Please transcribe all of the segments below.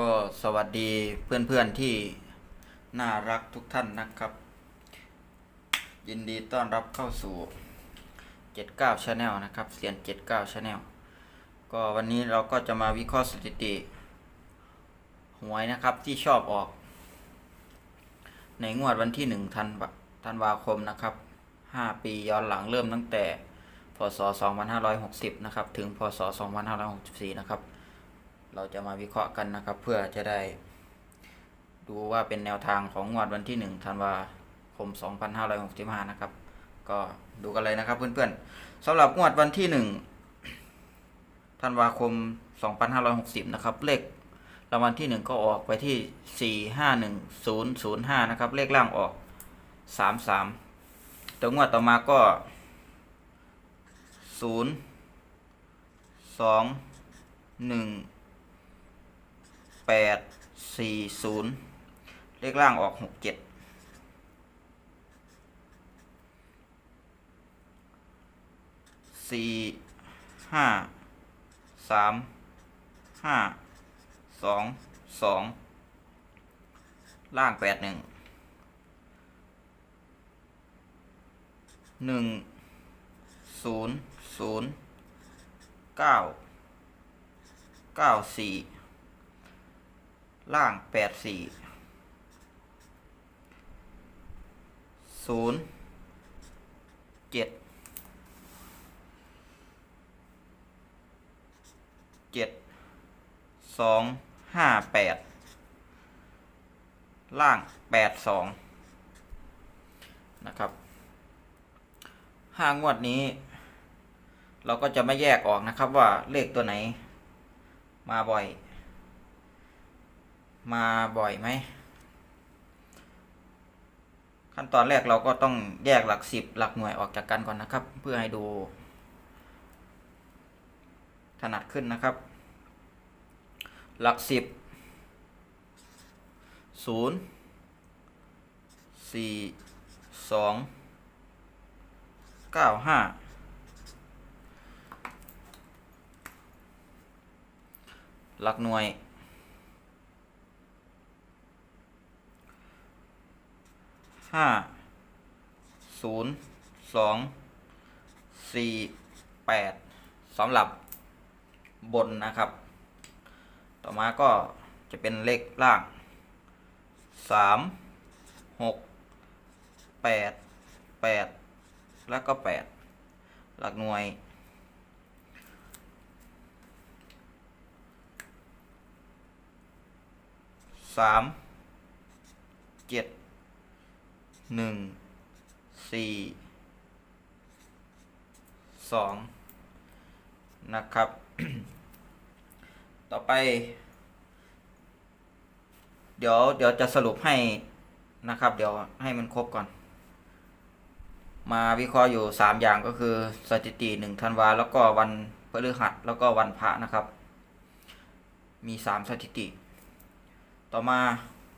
ก็สวัสดีเพื่อนๆที่น่ารักทุกท่านนะครับ ยินดีต้อนรับเข้าสู่ 79 Channel นะครับเสียน 79 Channel ก็วันนี้เราก็จะมาวิเคราะห์สถิติ หวยนะครับที่ชอบออก ในงวดวันที่1ธันธันวาคมนะครับ 5 ปีย้อนหลังเริ่มตั้งแต่พศ 2560 นะครับ ถึงพศ 2564 นะครับ เราจะมาวิเคราะห์กันนะครับ เพื่อจะได้ ดูว่าเป็นแนวทางของงวดวันที่1ธันวาคม 2565 นะครับ ก็ดูกันเลยนะครับเพื่อนๆสำหรับงวดวันที่ 1 ธันวาคม 2560 นะครับ เลขรางวัลที่ 1 ก็ออกไปที่ 451005 นะครับ เลขล่างออก 33ตัวงวดต่อมาก็ 0 2 1 แปดสี่ศูนย์เลขล่างออกหกเจ็ดสี่ห้าสามห้าสองสองล่างแปดหนึ่งหนึ่งศูนย์ศูนย์เก้าเก้าสี่ ล่างแปดสี่ศูนย์เจ็ดเจ็ดสองห้าแปดล่างแปดสองนะครับห้างวดนี้ เราก็จะไม่แยกออกนะครับว่าเลขตัวไหนมาบ่อย มาบ่อยไหม ขั้นตอนแรกเราก็ต้องแยกหลักสิบหลักหน่วยออกจากกันก่อนนะครับ เพื่อให้ดู ถนัดขึ้นนะครับ หลักสิบศูนย์สี่สองเก้าห้าหลักหน่วย ห้าศูนย์สองสี่แปดสำหรับบนนะครับ ต่อมาก็จะเป็นเลขล่างสามหกแปดแปดแล้วก็แปดหลักหน่วยสามเจ็ด หนึ่งสี่สองนะครับ ต่อไป เดี๋ยวเดี๋ยวจะสรุปให้นะครับ เดี๋ยวให้มันครบก่อน มาวิเคราะห์อยู่สามอย่างก็คือสถิติหนึ่งธันวาแล้วก็วันพฤหัสแล้วก็วันพระนะครับ มีสามสถิติ ต่อมา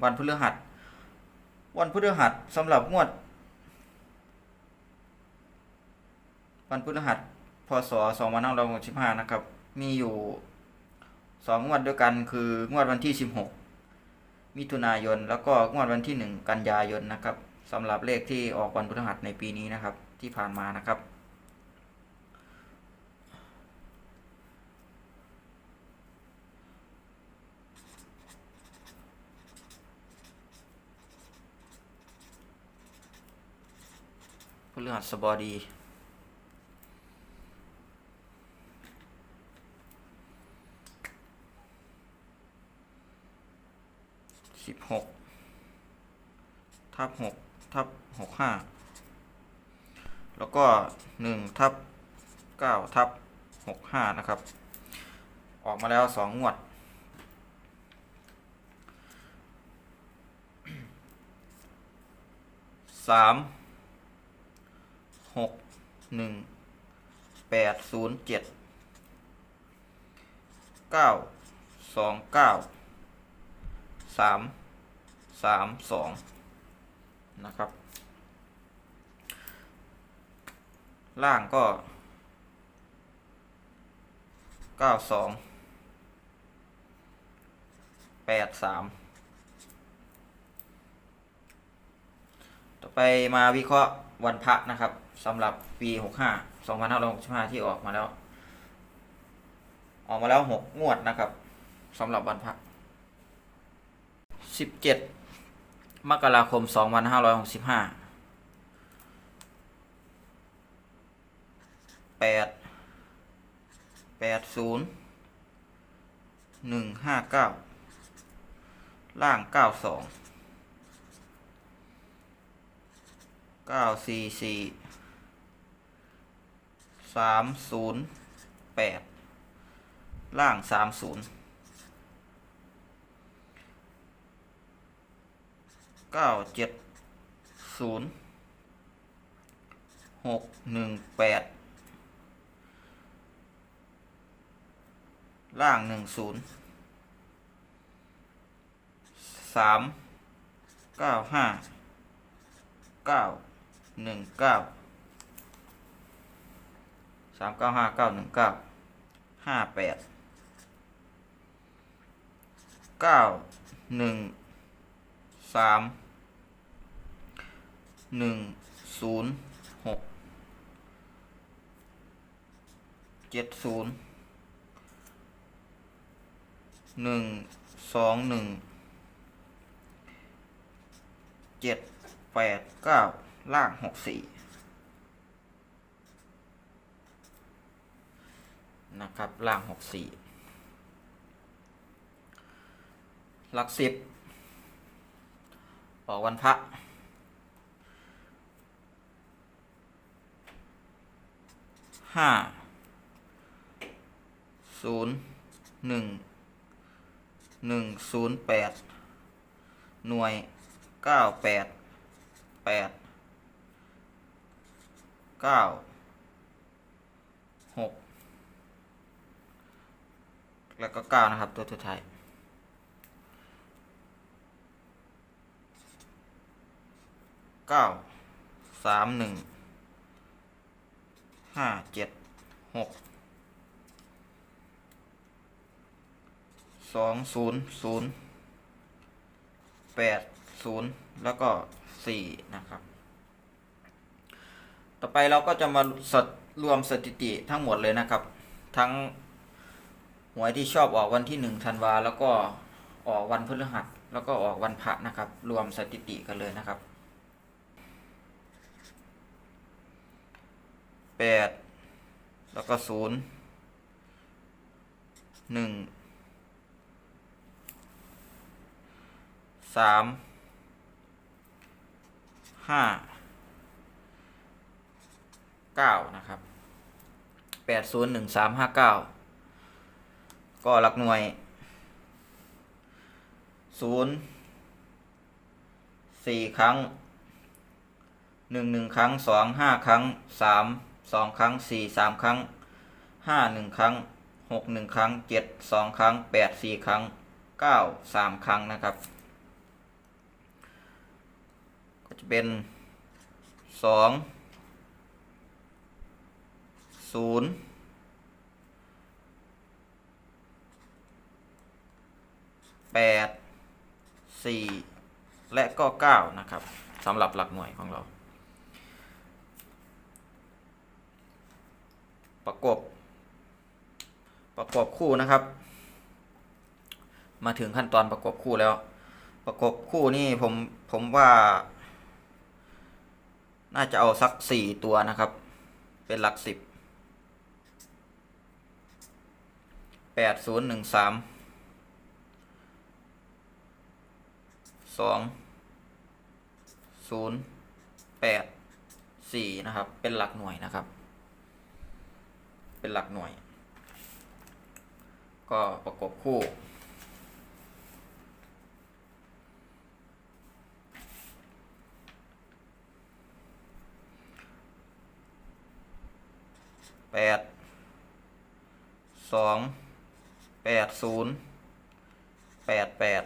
วันพฤหัส วันพฤหัสสำหรับงวด วันพฤหัสพศ2565นะครับ มีอยู่สองงวดด้วยกันคืองวดวันที่ 16 มิถุนายน แล้วก็งวดวันที่ 1 กันยายนนะครับสำหรับเลขที่ออกวันพฤหัสในปีนี้นะครับที่ผ่านมานะครับ พฤหัสบดีสิบหกทับหกทับหกห้าแล้วก็หนึ่งทับเก้าทับหกห้านะครับ ออกมาแล้วสองงวดสาม หกหนึ่งแปดศูนย์เจ็ดเก้าสองเก้าสามสามสองนะครับ ล่างก็เก้าสองแปดสามต่อไปมาวิเคราะห์วันพระนะครับ สำหรับปีหกห้าสองพันห้าร้อยหกสิบห้าที่ออกมาแล้ว ออกมาแล้วหกงวดนะครับสำหรับวันพระสิบเจ็ดมกราคมสองพันห้าร้อยหกสิบห้าแปดแปดศูนย์หนึ่งห้าเก้าล่างเก้าสองเก้าสี่สี่ สามศูนย์แปดล่างสามศูนย์เก้าเจ็ดศูนย์หกหนึ่งแปดล่างหนึ่งศูนย์สามเก้าห้าเก้าหนึ่งเก้า สามเก้าห้าเก้าหนึ่งเก้าห้าแปดเก้าหนึ่งสามหนึ่งศูนย์หกเจ็ดศูนย์หนึ่งสองหนึ่งเจ็ดแปดเก้าล่างหกสี่ นะครับ ล่างหกสี่หลักสิบออกวันพระห้าศูนย์หนึ่งหนึ่งศูนย์แปดหน่วยเก้าแปดแปดเก้าหก แล้วก็เก้านะครับ ตัวสุดท้ายเก้าสามหนึ่งห้าเจ็ดหกสองศูนย์ศูนย์แปดศูนย์แล้วก็สี่นะครับ ต่อไปเราก็จะมาสดรวมสถิติทั้งหมดเลยนะครับ ทั้ง หวยที่ชอบออกวันที่หนึ่งธันวาแล้วก็ออกวันพฤหัสแล้วก็ออกวันพระนะครับ รวมสถิติกันเลยนะครับแปดแล้วก็ศูนย์หนึ่งสามห้าเก้านะครับแปดศูนย์หนึ่งสามห้าเก้า ก็หลักหน่วยศูนย์สี่ครั้งหนึ่งหนึ่งครั้งสองห้าครั้งสามสองครั้งสี่สามครั้งห้าหนึ่งครั้งหกหนึ่งครั้งเจ็ดสองครั้งแปดสี่ครั้งเก้าสามครั้งนะครับ ก็จะเป็นสองศูนย์ แปดสี่และก็เก้านะครับสำหรับหลักหน่วยของเรา ประกบ ประกบคู่นะครับ มาถึงขั้นตอนประกบคู่แล้ว ประกบคู่นี่ผมผมว่าน่าจะเอาสักสี่ตัวนะครับ เป็นหลักสิบแปดศูนย์หนึ่งสาม สองศูนย์แปดสี่นะครับ เป็นหลักหน่วยนะครับ เป็นหลักหน่วย ก็ประกบคู่แปดสองแปดศูนย์แปดแปด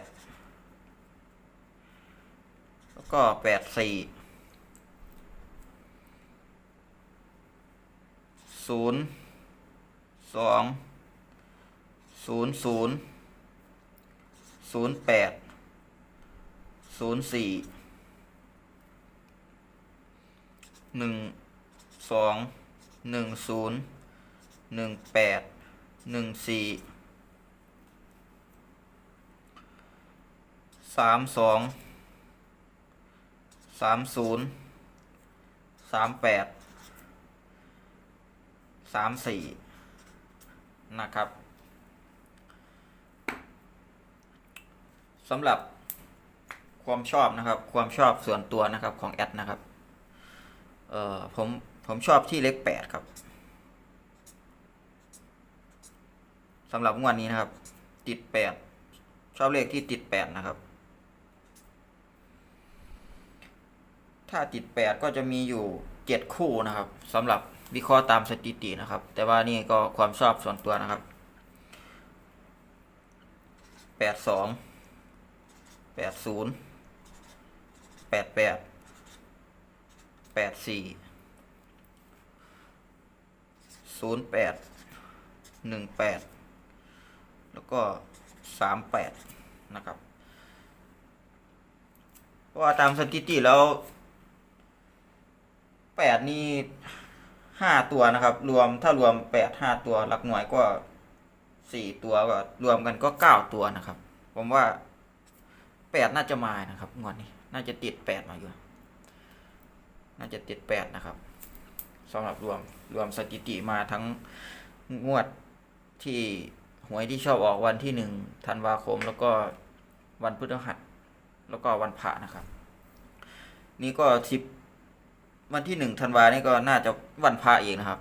ก็แปดสี่ศูนย์สองศูนย์ศูนย์ศูนย์แปดศูนย์สี่หนึ่งสองหนึ่งศูนย์หนึ่งแปดหนึ่งสี่สามสอง สามศูนย์สามแปดสามสี่นะครับสำหรับความชอบนะครับ ความชอบส่วนตัวนะครับของแอดนะครับ เอ่อผมผมชอบที่เลขแปดครับสำหรับงวดนี้นะครับ ติดแปดชอบเลขที่ติดแปดนะครับ ถ้าติดแปดก็จะมีอยู่เจ็ดคู่นะครับสำหรับวิเคราะห์ตามสถิตินะครับ แต่ว่านี่ก็ความชอบส่วนตัวนะครับแปดสองแปดศูนย์แปดแปดแปดสี่ศูนย์แปดหนึ่งแปดแล้วก็สามแปดนะครับ เพราะว่าตามสถิติแล้ว แปดนี่ห้าตัวนะครับ รวมถ้ารวมแปดห้าตัวหลักหน่วยก็สี่ตัวก็รวมกันก็เก้าตัวนะครับ ผมว่าแปดน่าจะมานะครับงวดนี้ น่าจะติดแปดมาอยู่ น่าจะติดแปดนะครับสำหรับรวมรวมสถิติมาทั้งงวดที่หวยที่ชอบออกวันที่หนึ่งธันวาคมแล้วก็วันพฤหัสแล้วก็วันพระนะครับ นี่ก็สิบ วันที่หนึ่งธันวานี่ก็น่าจะวันพระเองนะครับ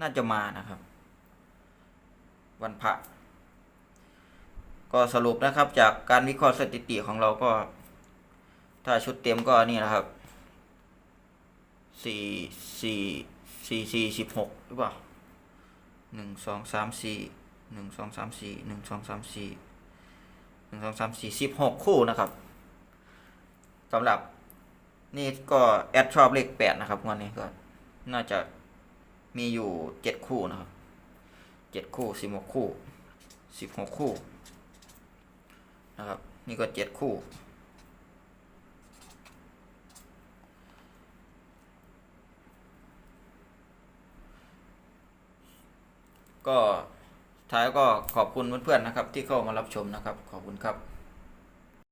น่าจะมานะครับ วันพระก็สรุปนะครับ จากการวิเคราะห์สถิติของเราก็ ถ้าชุดเต็มก็นี่นะครับสี่สี่สี่สี่สิบหกหรือเปล่าหนึ่งสองสามสี่หนึ่งสองสามสี่หนึ่งสองสามสี่หนึ่งสองสามสี่สิบหกคู่นะครับสำหรับ นี่ก็แอดชอบเลขแปดนะครับงวันนี้ก็น่าจะมีอยู่เจ็ดคู่นะครับเจ็ดคู่สิบหกคู่สิบหกคู่นะครับ นี่ก็เจ็ดคู่ ก็ท้ายก็ขอบคุณเพื่อนๆนะครับ ที่เข้ามารับชมนะครับ ขอบคุณครับ